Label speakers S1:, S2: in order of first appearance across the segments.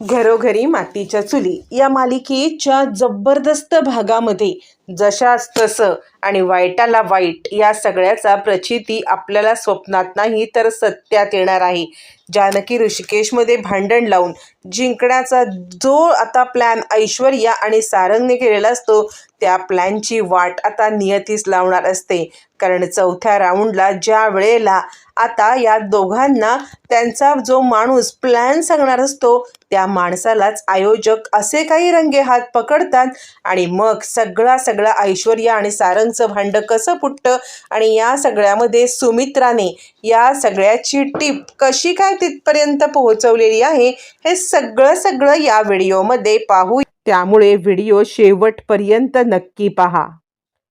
S1: घरोघरी मातीच्या चुली या मालिकेच्या जबरदस्त भागामध्ये जशास तसं आणि वाईटाला वाईट या सगळ्याचा प्रचिती आपल्याला स्वप्नात नाही तर सत्यात येणार आहे. जानकी ऋषिकेशमध्ये भांडण लावून जिंकण्याचा जो आता प्लॅन ऐश्वर्या आणि सारंगने केलेला असतो त्या प्लॅनची वाट आता नियतीच लावणार असते. कारण चौथ्या राऊंडला ज्या वेळेला आता या दोघांना त्यांचा जो माणूस प्लॅन सांगणार असतो त्या माणसालाच आयोजक असे काही रंगे हात पकडतात आणि मग सगळा सगळा ऐश्वर्या आणि सारंगचं भांडं कसं फुटतं आणि या सगळ्यामध्ये सुमित्राने या सगळ्याची टीप कशी काय तिथपर्यंत पोहोचवलेली आहे हे सगळं सगळं या व्हिडिओमध्ये पाहू. त्यामुळे व्हिडिओ शेवटपर्यंत नक्की पहा.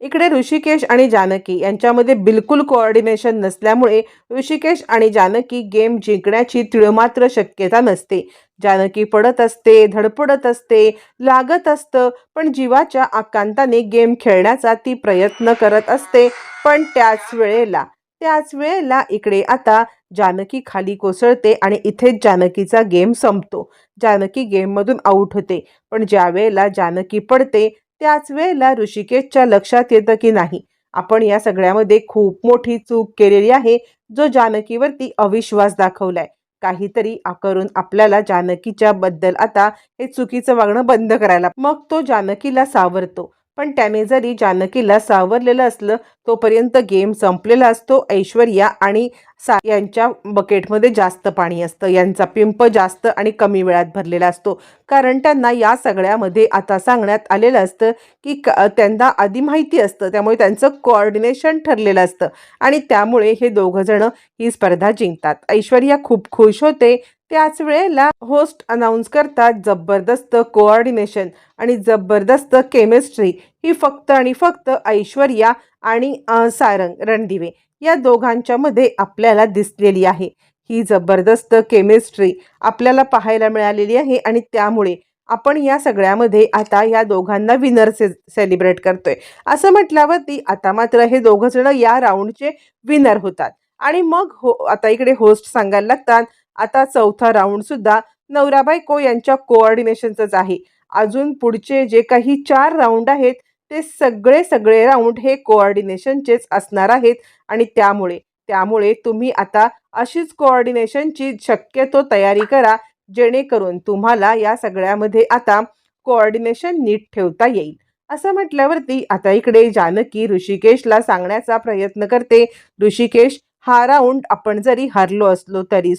S1: इकडे ऋषिकेश आणि जानकी यांच्यामध्ये बिलकुल कोऑर्डिनेशन नसल्यामुळे ऋषिकेश आणि जानकी गेम जिंकण्याची तिळमात्र शक्यता नसते. जानकी पडत असते धडपडत असते लागत असतं पण जीवाच्या आकांताने गेम खेळण्याचा ती प्रयत्न करत असते पण त्याच वेळेला त्याच वेळेला इकडे आता जानकी खाली कोसळते आणि इथेच जानकीचा गेम संपतो. जानकी गेममधून आऊट होते पण ज्या वेळेला जानकी पडते त्याच वेळेला ऋषिकेशच्या लक्षात येतं की नाही. आपण या सगळ्यामध्ये खूप मोठी चूक केलेली आहे जो जानकीवरती अविश्वास दाखवलाय. काहीतरी करून आपल्याला जानकीच्या बद्दल आता हे चुकीचं वागणं बंद करायला मग तो जानकीला सावरतो. पण त्याने जरी जानकीला सावरलेलं असलं तोपर्यंत गेम संपलेला असतो. ऐश्वर्या आणि सा यांच्या बकेटमध्ये जास्त पाणी असतं. यांचा पिंप जास्त आणि कमी वेळात भरलेला असतो. कारण त्यांना या सगळ्यामध्ये आता सांगण्यात आलेलं असतं की क त्यांना आधी माहिती असतं. त्यामुळे त्यांचं कोऑर्डिनेशन ठरलेलं असतं. आणि त्यामुळे हे दोघंजणं ही स्पर्धा जिंकतात. ऐश्वर्या खूप खुश होते. त्याच वेळेला होस्ट अनाऊन्स करतात जबरदस्त कोऑर्डिनेशन आणि जबरदस्त केमिस्ट्री ही फक्त आणि फक्त ऐश्वर्या आणि सारंग रणदिवे या दोघांच्या मध्ये आपल्याला दिसलेली आहे. ही जबरदस्त केमिस्ट्री आपल्याला पाहायला मिळालेली आहे आणि त्यामुळे आपण या सगळ्यामध्ये आता या दोघांना विनर से सेलिब्रेट करतोय. असं म्हटल्यावरती आता मात्र हे दोघं जण या राऊंडचे विनर होतात. आणि मग हो आता इकडे होस्ट सांगायला लागतात आता चौथा राऊंड सुद्धा नवरा बायको यांच्या कोऑर्डिनेशनचंच आहे. अजून पुढचे जे काही चार राऊंड आहेत ते सगळे सगळे राऊंड हे कोऑर्डिनेशनचेच असणार आहेत. आणि त्यामुळे त्यामुळे तुम्ही आता अशीच कोऑर्डिनेशनची शक्यतो तयारी करा जेणेकरून तुम्हाला या सगळ्यामध्ये आता कोऑर्डिनेशन नीट ठेवता येईल. असं म्हटल्यावरती आता इकडे जानकी ऋषिकेशला सांगण्याचा प्रयत्न करते. ऋषिकेश हा राऊंड आपण जरी हरलो असलो तरी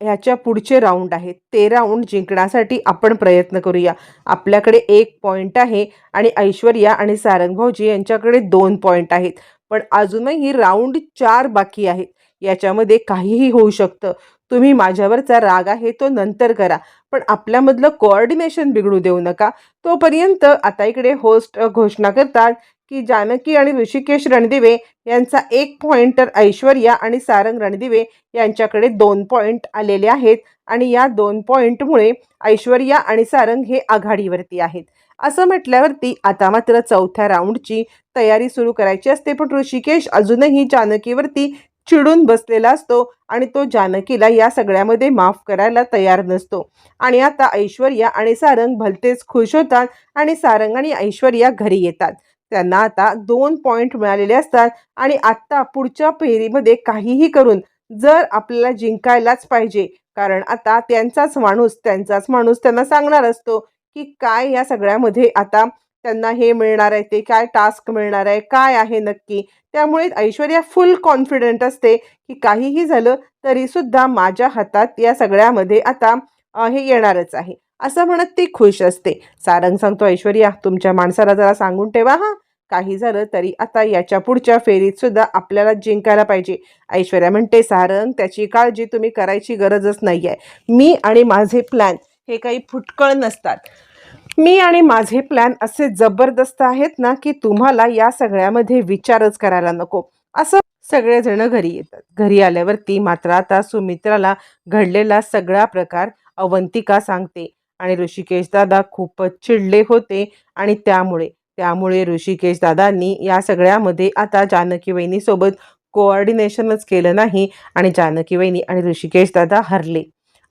S1: ह्याच्या पुढचे राऊंड आहेत. ते राऊंड जिंकण्यासाठी आपण प्रयत्न करूया. आपल्याकडे एक पॉईंट आहे आणि ऐश्वर्या आणि सारंग भाऊजी यांच्याकडे दोन पॉईंट आहेत. पण अजूनही राऊंड चार बाकी आहेत. याच्यामध्ये काहीही होऊ शकतं. तुम्ही माझ्यावरचा राग आहे तो नंतर करा. पण आपल्यामधलं कोऑर्डिनेशन बिघडू देऊ नका. तोपर्यंत आता इकडे होस्ट घोषणा करतात की जानकी आणि ऋषिकेश रणदिवे यांचा एक पॉईंट तर ऐश्वर्या आणि सारंग रणदिवे यांच्याकडे दोन पॉईंट आलेले आहेत. आणि या दोन पॉईंटमुळे ऐश्वर्या आणि सारंग हे आघाडीवरती आहेत. असं म्हटल्यावरती आता मात्र चौथ्या राऊंडची तयारी सुरू करायची असते. पण ऋषिकेश अजूनही जानकीवरती चिडून बसलेला असतो आणि तो जानकीला या सगळ्यामध्ये माफ करायला तयार नसतो. आणि आता ऐश्वर्या आणि सारंग भलतेच खुश होतात आणि सारंग आणि ऐश्वर्या घरी येतात. त्यांना आता दोन पॉईंट मिळालेले असतात. आणि आत्ता पुढच्या फेरीमध्ये काहीही करून जर आपल्याला जिंकायलाच पाहिजे कारण आता त्यांचाच माणूस त्यांचाच माणूस त्यांना सांगणार असतो की काय या सगळ्यामध्ये आता त्यांना हे मिळणार आहे ते काय टास्क मिळणार आहे काय आहे नक्की. त्यामुळे ऐश्वर्या फुल कॉन्फिडंट असते की काहीही झालं तरी सुद्धा माझ्या हातात या सगळ्यामध्ये आता हे येणारच आहे. असं म्हणत ती खुश असते. सारंग सांगतो ऐश्वर्या तुमच्या माणसाला जरा सांगून ठेवा हा. काही झालं तरी आता याच्या पुढच्या फेरीत सुद्धा आपल्याला जिंकायला पाहिजे. ऐश्वर्या म्हणते सारंग त्याची काळजी तुम्ही करायची गरजच नाही आहे मी आणि माझे प्लॅन हे काही फुटकळ नसतात. मी आणि माझे प्लॅन असे जबरदस्त आहेत ना की तुम्हाला या सगळ्यामध्ये विचारच करायला नको. असं सगळेजण घरी येतात. घरी आल्यावरती मात्र आता सुमित्राला घडलेला सगळा प्रकार अवंतिका सांगते आणि ऋषिकेश दादा खूपच चिडले होते आणि त्यामुळे त्यामुळे ऋषिकेश दादांनी या सगळ्यामध्ये आता जानकी वहिनीसोबत कोऑर्डिनेशनच केलं नाही आणि जानकी वहिनी आणि ऋषिकेश दादा हरले.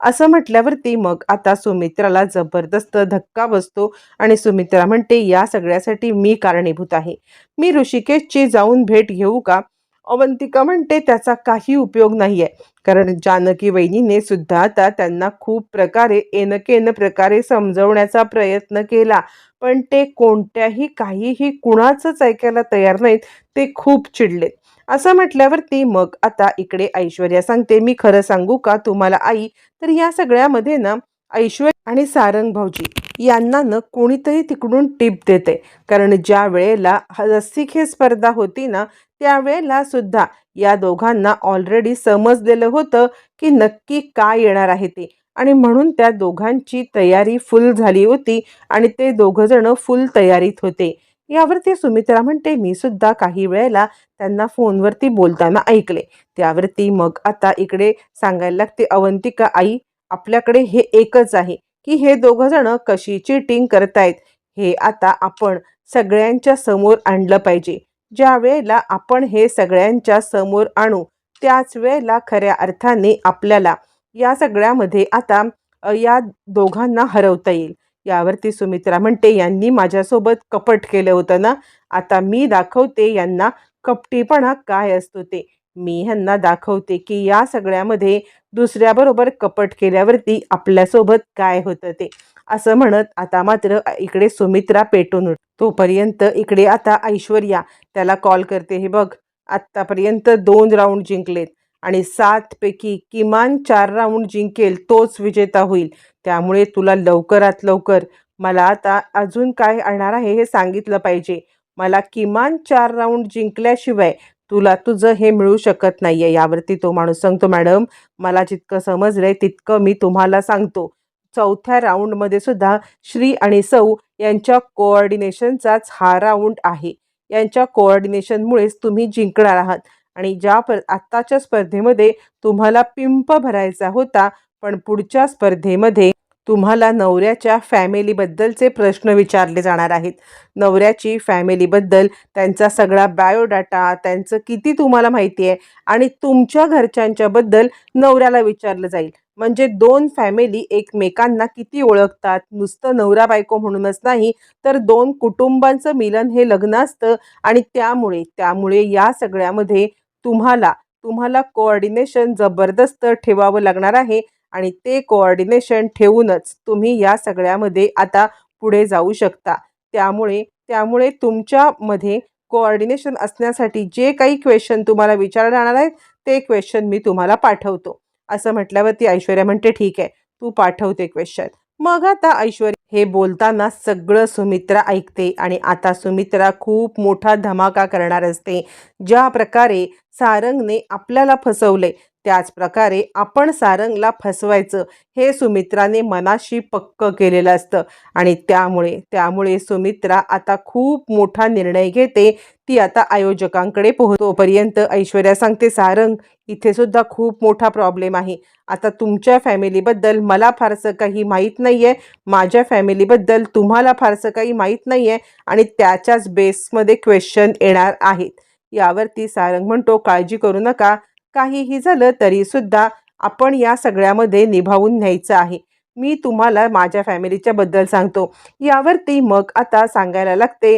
S1: असं म्हटल्यावरती मग आता सुमित्राला जबरदस्त धक्का बसतो आणि सुमित्रा म्हणते या सगळ्यासाठी मी कारणीभूत आहे. मी ऋषिकेशची जाऊन भेट घेऊ का? अवंतिका म्हणते त्याचा काही उपयोग नाही आहे कारण जानकी वहिनीने सुद्धा आता त्यांना खूप प्रकारे एनकेन प्रकारे समजवण्याचा प्रयत्न केला. पण ते कोणत्याही काहीही कुणाचंच ऐकायला तयार नाहीत ते खूप चिडलेत. असं म्हटल्यावरती मग आता इकडे ऐश्वर्या सांगते मी खरं सांगू का तुम्हाला आई? तर या सगळ्यामध्ये ना ऐश्वर्या आणि सारंग भाऊजी यांना न कोणीतरी तिकडून टिप देते कारण ज्या वेळेला ह- रस्सीखेच स्पर्धा होती ना त्यावेळेला सुद्धा या दोघांना ऑलरेडी समजलेलं होतं की नक्की काय येणार आहे ते. आणि म्हणून त्या दोघांची तयारी फुल झाली होती आणि ते दोघंजणं फुल तयारीत होते. यावरती सुमित्रा म्हणते मी सुद्धा काही वेळेला त्यांना फोनवरती बोलताना ऐकले. त्यावरती मग आता इकडे सांगायला लागते अवंतिका आई आपल्याकडे हे एकच आहे की हे दोघं जण कशी चिटिंग करतायत हे आता आपण सगळ्यांच्या समोर आणलं पाहिजे. ज्या वेळेला आपण हे सगळ्यांच्या समोर आणू त्याच वेळेला खऱ्या अर्थाने आपल्याला या सगळ्यामध्ये आता या दोघांना हरवता येईल. यावरती सुमित्रा म्हणते यांनी माझ्यासोबत कपट केलं होतं ना आता मी दाखवते यांना कपटीपणा काय असतो ते. मी ह्यांना दाखवते की या सगळ्यामध्ये दुसऱ्याबरोबर कपट केल्यावरती आपल्यासोबत काय होतं ते. असं म्हणत आता मात्र इकडे सुमित्रा पेटून उठ तोपर्यंत इकडे आता ऐश्वर्या त्याला कॉल करते. हे बघ आत्तापर्यंत दोन राऊंड जिंकलेत. आणि सातपैकी किमान चार राऊंड जिंकेल तोच विजेता होईल. त्यामुळे तुला लवकरात लवकर मला आता अजून काय आणणार आहे हे सांगितलं पाहिजे. मला किमान चार राऊंड जिंकल्याशिवाय तुला तुझं हे मिळू शकत नाही आहे यावरती तो माणूस सांगतो मॅडम मला जितकं समजलंय तितकं मी तुम्हाला सांगतो. चौथ्या राऊंडमध्ये सुद्धा श्री आणि सौ यांच्या कोऑर्डिनेशनचाच हा राऊंड आहे. यांच्या कोऑर्डिनेशनमुळेच तुम्ही जिंकणार आहात. आणि ज्या पर आत्ताच्या स्पर्धेमध्ये तुम्हाला पिंप भरायचा होता पण पुढच्या स्पर्धेमध्ये तुम्हाला नवऱ्याच्या फॅमिलीबद्दलचे प्रश्न विचारले जाणार आहेत. नवऱ्याची फॅमिलीबद्दल त्यांचा सगळा बायोडाटा त्यांचं किती तुम्हाला माहिती आहे आणि तुमच्या घरच्यांच्याबद्दल नवऱ्याला विचारलं जाईल. म्हणजे दोन फॅमिली एकमेकांना किती ओळखतात? नुसतं नवरा बायको म्हणूनच नाही तर दोन कुटुंबांचं मिलन हे लग्न असतं आणि त्यामुळे त्यामुळे या सगळ्यामध्ये तुम्हाला तुम्हाला कोऑर्डिनेशन जबरदस्त ठेवावं लागणार आहे आणि ते कोऑर्डिनेशन ठेवूनच तुम्ही या सगळ्यामध्ये आता पुढे जाऊ शकता. त्यामुळे त्यामुळे तुमच्यामध्ये कोऑर्डिनेशन असण्यासाठी जे काही क्वेश्चन तुम्हाला विचारले जाणार आहेत ते क्वेश्चन मी तुम्हाला पाठवतो. असं म्हटल्यावरती ऐश्वर्या म्हणते ठीक आहे तू पाठवते क्वेश्चन मग आता ऐश्वर्या हे बोलताना सगळं सुमित्रा ऐकते आणि आता सुमित्रा खूप मोठा धमाका करणार असते. ज्या प्रकारे सारंगने आपल्याला फसवले त्याच प्रकारे आपण सारंगला फसवायचं हे सुमित्राने मनाशी पक्क केलेलं असतं. आणि त्यामुळे त्यामुळे सुमित्रा आता खूप मोठा निर्णय घेते. ती आता आयोजकांकडे पोहोचतोपर्यंत ऐश्वर्या सांगते सारंग इथे सुद्धा खूप मोठा प्रॉब्लेम आहे. आता तुमच्या फॅमिलीबद्दल मला फारसं काही माहीत नाही आहे माझ्या फॅमिलीबद्दल तुम्हाला फारसं काही माहीत नाही आहे आणि त्याच्याच बेसमध्ये क्वेश्चन येणार आहेत. यावरती सारंग म्हणतो काळजी करू नका. काहीही झालं तरी सुद्धा आपण या सगळ्यामध्ये निभावून न्यायचं आहे. मी तुम्हाला माझ्या फॅमिलीच्या बद्दल सांगतो. यावरती मग आता सांगायला लागते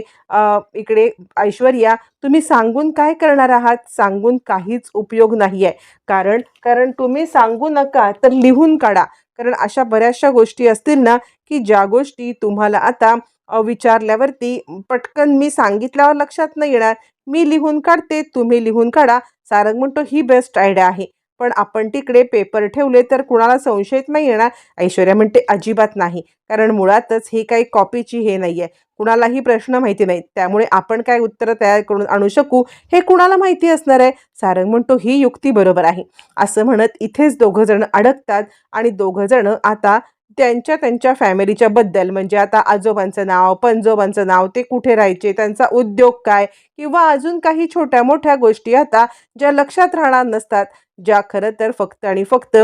S1: इकडे ऐश्वर्या तुम्ही सांगून काय करणार आहात? सांगून काहीच उपयोग नाही आहे कारण कारण तुम्ही सांगू नका तर लिहून काढा. कारण अशा बऱ्याचशा गोष्टी असतील ना की ज्या गोष्टी तुम्हाला आता विचारल्यावरती पटकन मी सांगितल्यावर लक्षात नाही येणार. मी लिहून काढते तुम्ही लिहून काढा. सारंग म्हणतो ही बेस्ट आयडिया आहे. पण आपण तिकडे पेपर ठेवले तर कुणाला संशयित नाही येणार. ऐश्वर्या म्हणते अजिबात नाही. कारण मुळातच ही काही कॉपीची हे नाही आहे कुणालाही प्रश्न माहिती नाही त्यामुळे आपण काय उत्तरं तयार करून आणू शकू हे कुणाला माहिती असणार आहे? सारंग म्हणतो ही युक्ती बरोबर आहे. असं म्हणत इथेच दोघंजणं अडकतात आणि दोघंजणं आता त्यांच्या त्यांच्या फॅमिलीच्या बद्दल म्हणजे आता आजोबांचं नाव पणजोबांचं नाव ते कुठे राहायचे त्यांचा उद्योग काय किंवा अजून काही छोट्या मोठ्या गोष्टी आता ज्या लक्षात राहणार नसतात ज्या खरं तर फक्त आणि फक्त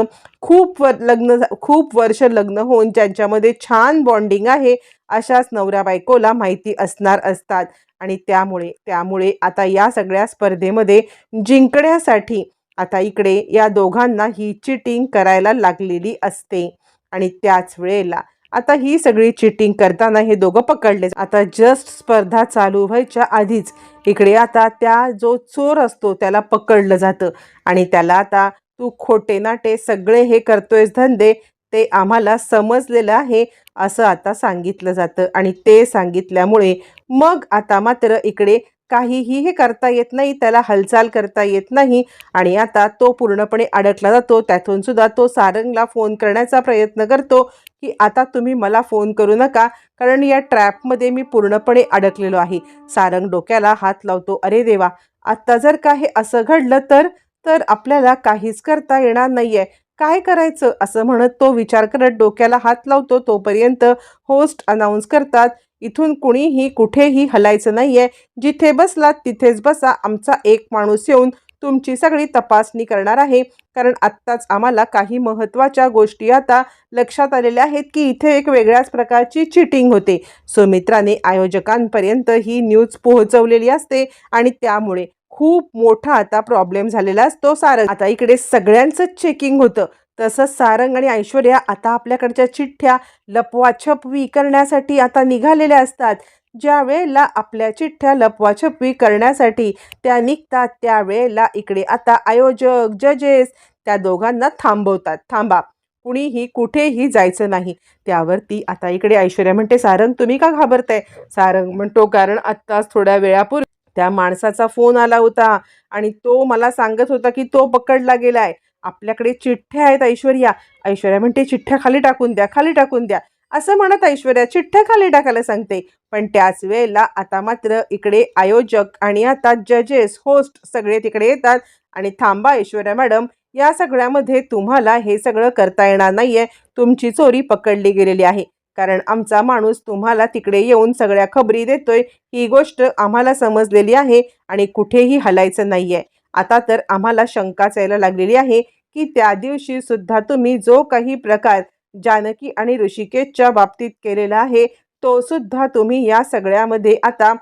S1: खूप वर लग्न झा- खूप वर्ष लग्न होऊन ज्यांच्यामध्ये छान बॉन्डिंग आहे अशाच नवऱ्या बायकोला माहिती असणार असतात. आणि त्यामुळे त्यामुळे आता या सगळ्या स्पर्धेमध्ये जिंकण्यासाठी आता इकडे या दोघांना ही चिटिंग करायला लागलेली असते. आणि त्याच वेळेला आता ही सगळी चिटिंग करताना हे दोघं पकडले. आता जस्ट स्पर्धा चालू व्हायच्या आधीच इकडे आता त्या जो चोर असतो त्याला पकडलं जातं. आणि त्याला आता तू खोटे नाटे सगळे हे करतोयस धंदे ते आम्हाला समजलेलं आहे असं आता सांगितलं जातं. आणि ते सांगितल्यामुळे मग आता मात्र इकडे काहीही हे करता येत नाही त्याला हालचाल करता येत नाही आणि आता तो पूर्णपणे अडकला जातो. त्यातून सुद्धा तो सारंगला फोन करण्याचा प्रयत्न करतो की आता तुम्ही मला फोन करू नका कारण या ट्रॅपमध्ये मी पूर्णपणे अडकलेलो आहे. सारंग डोक्याला हात लावतो अरे देवा आत्ता जर का हे असं घडलं तर तर आपल्याला काहीच करता येणार नाही आहे काय करायचं? असं म्हणत तो विचार करत डोक्याला हात लावतो. तोपर्यंत होस्ट अनाऊन्स करतात इथून कुणीही कुठेही हलायचं नाहीये. जिथे बसलात तिथेच बसा. आमचा एक माणूस येऊन तुमची सगळी तपासणी करणार आहे. कारण आत्ताच आम्हाला काही महत्त्वाच्या गोष्टी आता लक्षात आलेल्या आहेत की इथे एक वेगळ्याच प्रकारची चिटिंग होते. सुमित्राने आयोजकांपर्यंत ही न्यूज पोहोचवलेली असते आणि त्यामुळे खूप मोठा आता प्रॉब्लेम झालेला असतो सारंग आता इकडे सगळ्यांचंच चेकिंग होतं. तसंच सारंग आणि ऐश्वर्या आता आपल्याकडच्या चिठ्ठ्या लपवाछपवी करण्यासाठी आता निघालेल्या असतात. ज्या वेळेला आपल्या चिठ्ठ्या लपवाछपवी करण्यासाठी त्या निघतात त्यावेळेला इकडे आता आयोजक जजेस त्या दोघांना थांबवतात. थांबा कुणीही कुठेही जायचं नाही. त्यावरती आता इकडे ऐश्वर्या म्हणते सारंग तुम्ही का घाबरताय? सारंग म्हणतो कारण आत्ताच थोड्या वेळापूर्वी त्या माणसाचा फोन आला होता आणि तो मला सांगत होता की तो पकडला गेलाय. आपल्याकडे चिठ्ठ्या आहेत ऐश्वर्या. ऐश्वर्या म्हणते चिठ्ठ्या खाली टाकून द्या खाली टाकून द्या. असं म्हणत ऐश्वर्या चिठ्ठ्या खाली टाकायला सांगते. पण त्याच वेळेला आता मात्र इकडे आयोजक आणि आता जजेस होस्ट सगळे तिकडे येतात. आणि थांबा ऐश्वर्या मॅडम या सगळ्यामध्ये तुम्हाला हे सगळं करता येणार नाहीये. तुमची चोरी पकडली गेलेली आहे. कारण आमचा माणूस तुम्हाला तिकडे येऊन सगळ्या खबरी देतोय. ही गोष्ट आम्हाला समजलेली आहे आणि कुठेही हलायचं नाहीये. आता तर आम्हाला शंकाच यायला लागलेली आहे की त्या दिवशी सुद्धा तुम्ही जो काही प्रकार जानकी आणि ऋषिकेशच्या बाबतीत केलेला आहे तो सुद्धा तुम्ही या सगळ्यामध्ये आता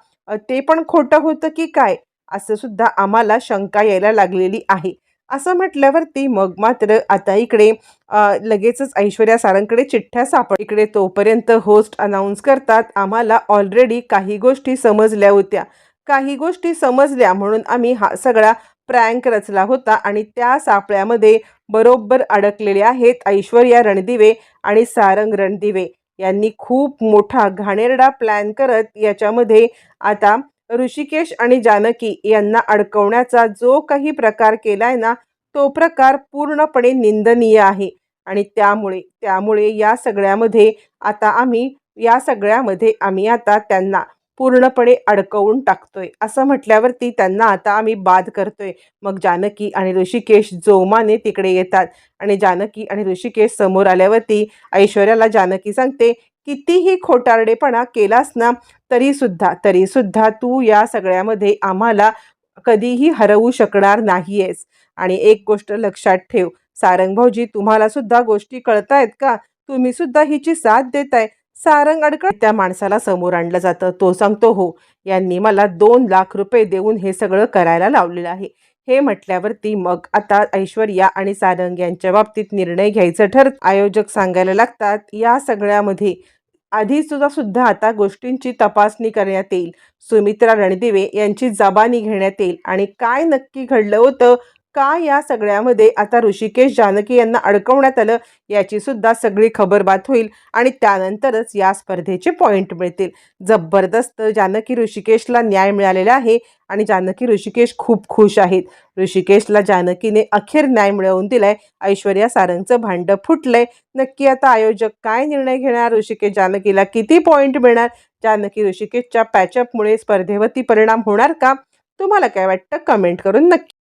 S1: ते पण खोटं होतं की काय? असं सुद्धा आम्हाला शंका यायला लागलेली आहे. असं म्हटल्यावरती मग मात्र आता इकडे लगेचच ऐश्वर्या सारंगकडे चिठ्ठ्या सापड इकडे तोपर्यंत होस्ट अनाऊन्स करतात आम्हाला ऑलरेडी काही गोष्टी समजल्या होत्या. काही गोष्टी समजल्या म्हणून आम्ही हा सगळा प्रँक रचला होता आणि त्या सापळ्यामध्ये बरोबर अडकलेले आहेत ऐश्वर्या रणदिवे आणि सारंग रणदिवे. यांनी खूप मोठा घाणेरडा प्लॅन करत याच्यामध्ये आता ऋषिकेश आणि जानकी यांना अडकवण्याचा जो काही प्रकार केलाय ना तो प्रकार पूर्णपणे निंदनीय आहे. आणि त्यामुळे त्यामुळे या सगळ्यामध्ये आता आम्ही या सगळ्यामध्ये आम्ही आता त्यांना पूर्णपणे अडकवून टाकतोय. असं म्हटल्यावरती त्यांना आता आम्ही बाद करतोय. मग जानकी आणि ऋषिकेश जोमाने तिकडे येतात आणि जानकी आणि ऋषिकेश समोर आल्यावरती ऐश्वर्याला जानकी सांगते कितीही खोटारडेपणा केलास ना तरीसुद्धा तरीसुद्धा तू या सगळ्यामध्ये आम्हाला कधीही हरवू शकणार नाहीयेस. आणि एक गोष्ट लक्षात ठेव सारंग भाऊजी तुम्हाला सुद्धा गोष्टी कळतायत का? तुम्ही सुद्धा हिची साथ देताय. सारंग अडकळ त्या माणसाला समोर आणलं जातं. तो सांगतो हो यांनी मला दोन लाख रुपये देऊन हे सगळं करायला लावलेलं आहे. हे म्हटल्यावरती मग आता ऐश्वर्या आणि सारंग यांच्या बाबतीत निर्णय घ्यायचं ठरत आयोजक सांगायला लागतात या सगळ्यामध्ये आधी सुद्धा सुद्धा आता गोष्टींची तपासणी करण्यात येईल. सुमित्रा रणदिवे यांची जबानी घेण्यात येईल आणि काय नक्की घडलं होतं का या सगळ्यामध्ये आता ऋषिकेश जानकी यांना अडकवण्यात आलं याची सुद्धा सगळी खबरबात होईल आणि त्यानंतरच या स्पर्धेचे पॉईंट मिळतील. जबरदस्त जानकी ऋषिकेशला न्याय मिळालेला आहे आणि जानकी ऋषिकेश खूप खुश आहेत. ऋषिकेशला जानकीने अखेर न्याय मिळवून दिलाय. ऐश्वर्या सारंगचं भांडं फुटलंय. नक्की आता आयोजक काय निर्णय घेणार? ऋषिकेश जानकीला किती पॉईंट मिळणार? जानकी ऋषिकेशच्या पॅचअपमुळे स्पर्धेवरती परिणाम होणार का? तुम्हाला काय वाटतं? कमेंट करून नक्की